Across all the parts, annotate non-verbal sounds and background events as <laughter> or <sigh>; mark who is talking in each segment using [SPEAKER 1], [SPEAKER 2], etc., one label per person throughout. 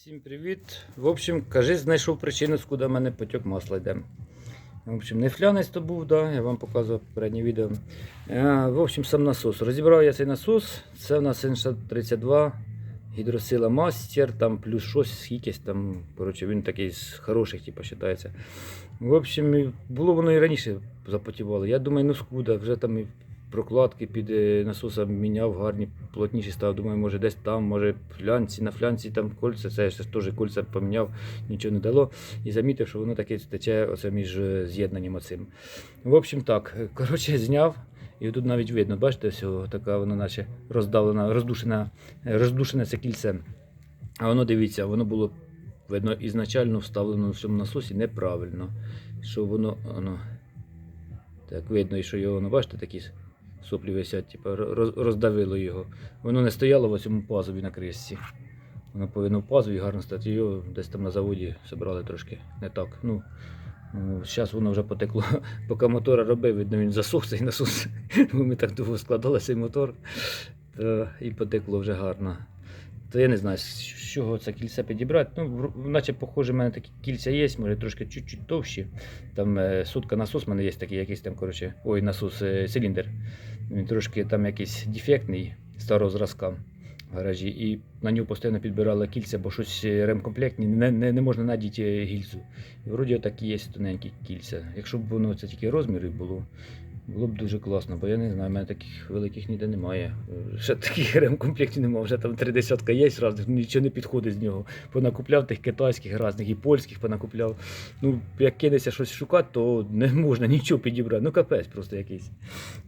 [SPEAKER 1] Всім привіт. В общем, кажи, знайшов причину, скуди в мене потік масла йде. В общем, не флянець то був, да, я вам показував попереднє відео. Е, В общем, сам насос. Розібрав я цей насос. Це в нас N632 гідросила мастер, там плюс щось, якесь там. Коротше, він такий з хороших, типу, вважається. В общем, було воно і раніше запотівало. Я думаю, ну скуда, вже там прокладки під е, насосом міняв, гарні, плотніші став. Думаю, може десь там, може флянці, на флянці там кольця, це я теж кольця поміняв, нічого не дало. І замітив, що воно таке тече оце між е, з'єднанням оцим. В общем, так, <laughs> коротше, зняв. І тут навіть видно, бачите, все, така воно наче роздавлена, роздушена, е, роздушене це кільце. А воно дивіться, воно було видно ізначально вставлено в цьому насосі неправильно. Що воно, воно так видно, і що його, воно, бачите, такі соплі висять, типу, роздавило його. Воно не стояло в цьому пазові на кришці. Воно повинно в пазові гарно стати. Його десь там на заводі зібрали трошки не так. Ну, Зараз воно вже потекло. <laughs> Поки мотора робив, видно, він засох цей насос. Ми так довго складали цей мотор. То і потекло вже гарно. То я не знаю, чого це кільце підібрати. Ну, наче, похоже, в мене такі кільця є, може трошки чуть-чуть товщі. Там е, сутка насос в мене є такий, якийсь там, коротше, ой, насос, е, циліндр. Він трошки там якийсь дефектний старого зразка в гаражі. І на нього постійно підбирали кільця, бо щось е, ремкомплектні, не, не, не можна надіти гільзу. І вроді такі є тоненькі кільця. Якщо б воно це тільки розміри було, було б дуже класно, бо я не знаю, в мене таких великих ніде немає. Ще таких ремкомплектів немає, вже там три десятка є разних, нічого не підходить з нього. Понакупляв тих китайських разних і польських понакупляв. Ну, як кинеться щось шукати, то не можна нічого підібрати. Ну капець просто якийсь.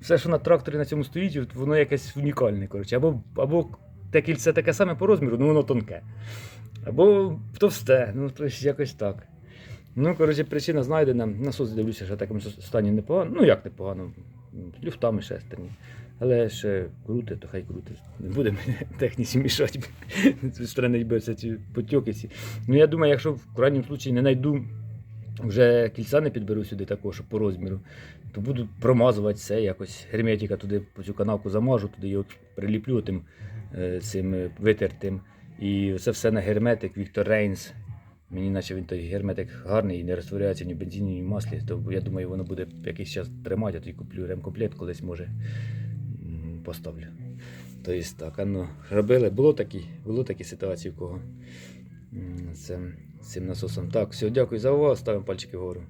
[SPEAKER 1] Все, що на тракторі на цьому стоїть, воно якесь унікальне. Коротше. Або, або те кільце таке саме по розміру, ну воно тонке. Або товсте, ну то якось так. Ну, коротше, причина знайдена. Насос дивлюся, що в такому стані непогано. Ну як непогано, люфтами шестерні. Але ще крути, то хай крути. Не будемо техніці мішати. <laughs> Странить биться ці потьоки. Ну я думаю, якщо в крайньому випадку не знайду, вже кільця не підберу сюди такого, що по розміру, то буду промазувати це якось. Герметика туди по цю канавку замажу, туди його приліплю тим е, цим витертим. І це все на герметик Віктор Рейнс. Мені наче він той герметик гарний і не розтворяється ні в бензині, ні в маслі. То я думаю, воно буде якийсь час тримати, а тоді куплю ремкомплект, колись може поставлю. Тобто так, а ну, робили, було такі, було такі ситуації, в кого це, з цим насосом. Так, все, дякую за увагу, ставимо пальчики вгору.